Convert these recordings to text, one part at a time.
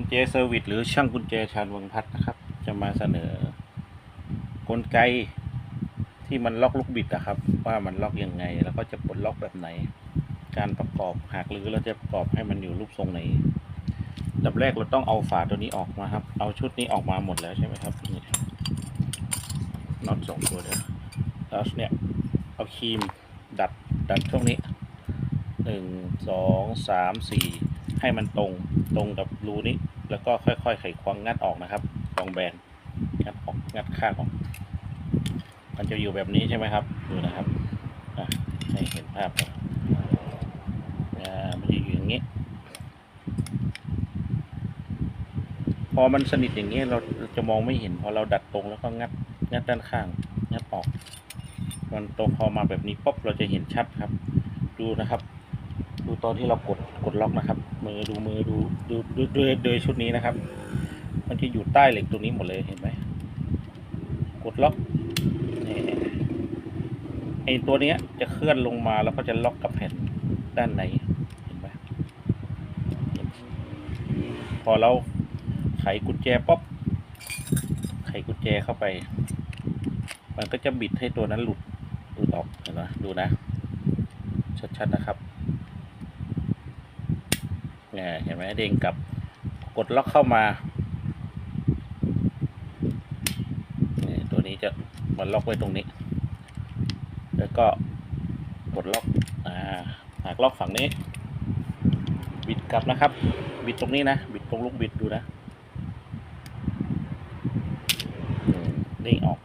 NJ Service หรือช่างกุญแจชาญวังพัฒนะครับ จะมาเสนอกลไกที่มันล็อกลูกบิดนะครับ ว่ามันล็อกยังไง แล้วก็จะปลดล็อกแบบไหน การประกอบหากหรือเราจะประกอบให้มันอยู่รูปทรงไหนดับแรกเราต้องเอาฝาตัวนี้ออกมาครับ เอาชุดนี้ออกมาหมดแล้วใช่ไหมครับนี่น็อตสองตัวเดียวแล้วเนี่ยเอาครีมดัดดัดช่วงนี้หนึ่งสองสามสี่ ให้มันตรงตรงกับรูนี้ แล้วก็ค่อยๆไขควงงัดออกนะครับลองแบนงัดออกงัดข้างออกมันจะอยู่แบบนี้ใช่ไหมครับดูนะครับให้เห็นภาพครับมันจะอยู่อย่างนี้ พอมันสนิทอย่างนี้เราเราจะมองไม่เห็น พอเราดัดตรงแล้วก็งัดงัดด้านข้างงัดออกมันตรงพอมาแบบนี้ปุ๊บเราจะเห็นชัดครับ ดูนะครับ ดูตอนที่เรากดกดล็อกนะครับ มือดูมือดูดูดูโดยโดยชุดนี้นะครับ มันจะอยู่ใต้เหล็กตรงนี้หมดเลยเห็นไหมกดล็อกนี่ไอตัวเนี้ยจะเคลื่อนลงมาแล้วก็จะล็อกกับแผ่นด้านในเห็นไหมพอเราไขกุญแจป๊อปไขกุญแจเข้าไป มันก็จะบิดให้ตัวนั้นหลุดหลุดออกเห็นไหมดูนะ ชัดๆนะครับ เนี่ยเห็นไหมเด้งกลับกดล็อกเข้ามาเนี่ยตัวนี้จะมันล็อกไว้ตรงนี้ แล้วก็กดล็อกอ่าหากล็อกฝั่งนี้ บิดกลับนะครับ บิดตรงนี้นะ บิดตรงลูกบิดดูนะเด้งออก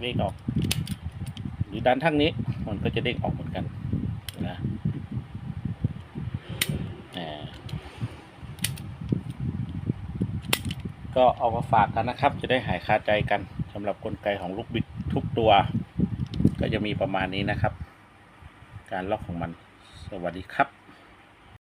เด้งออก หรือด้านทั้งนี้มันก็จะเด้งออกเหมือนกันนะ อ่า ก็เอามาฝากกันนะครับ จะได้หายคาใจกันสำหรับกลไกของลูกบิดทุกตัว ก็จะมีประมาณนี้นะครับ การล็อกของมันสวัสดีครับ